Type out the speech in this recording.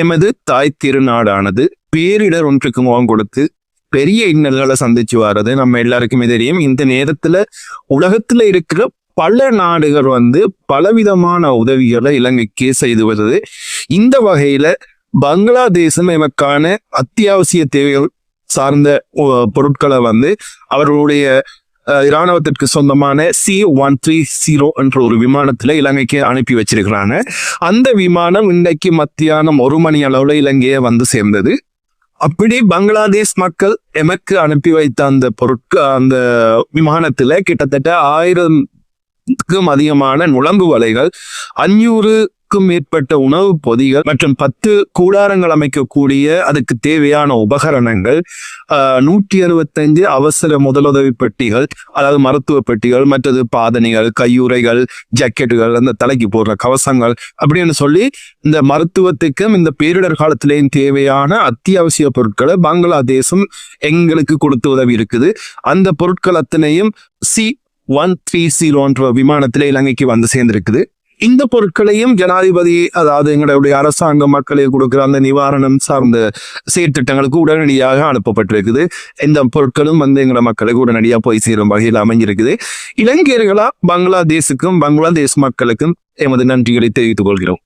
எமது தாய் திருநாடானது பேரிடர் ஒன்றுக்கு முகம் கொடுத்து பெரிய இன்னல்களை சந்திச்சு வர்றது நம்ம எல்லாருக்குமே தெரியும். இந்த நேரத்துல உலகத்துல இருக்கிற பல நாடுகள் வந்து பலவிதமான உதவிகளை இலங்கைக்கு செய்து வருது. இந்த வகையில பங்களாதேசம் எமக்கான அத்தியாவசிய தேவைகள் சார்ந்த பொருட்களை வந்து அவர்களுடைய இராணுவத்திற்கு சொந்தமான சி ஒன் த்ரீ ஜீரோ என்ற ஒரு விமானத்தில் இலங்கைக்கு அனுப்பி வச்சிருக்கிறாங்க. அந்த விமானம் இன்னைக்கு மத்தியானம் ஒரு மணி அளவில் இலங்கையை வந்து சேர்ந்தது. அப்படி பங்களாதேஷ் மக்கள் எமக்கு அனுப்பி வைத்த அந்த பொருட்கள் அந்த விமானத்தில் கிட்டத்தட்ட ஆயிரம் க்கும் அதிகமான நுழம்பு வலைகள் அஞ்சூறுக்கும் மேற்பட்ட உணவு பொதிகள் மற்றும் பத்து கூடாரங்கள் அமைக்கக்கூடிய அதுக்கு தேவையான உபகரணங்கள் நூற்றி அறுபத்தைந்து அவசர முதலுதவி பெட்டிகள் அதாவது மருத்துவ பெட்டிகள் மற்றது பாதணிகள் கையுறைகள் ஜாக்கெட்டுகள் அந்த தலைக்கு போடுற கவசங்கள் அப்படின்னு சொல்லி இந்த மருத்துவத்துக்கும் இந்த பேரிடர் காலத்திலேயும் தேவையான அத்தியாவசிய பொருட்களை பங்களாதேசம் எங்களுக்கு கொடுத்து உதவி இருக்குது. அந்த பொருட்கள் அத்தனையும் சி ஒன் த்ரீ ஜீரோன்ற விமானத்தில் இலங்கைக்கு வந்து சேர்ந்திருக்குது. இந்த பொருட்களையும் ஜனாதிபதி அதாவது எங்களுடைய அரசாங்க மக்களுக்கு கொடுக்குற அந்த நிவாரணம் சார்ந்த செயற்திட்டங்களுக்கு உடனடியாக அனுப்பப்பட்டிருக்குது. இந்த பொருட்களும் வந்து எங்களோட மக்களுக்கு உடனடியாக போய் சேரும் வகையில் அமைஞ்சிருக்குது. இலங்கையர்களா பங்களாதேஷுக்கும் பங்களாதேஷ் மக்களுக்கும் எமது நன்றிகளை தெரிவித்துக் கொள்கிறோம்.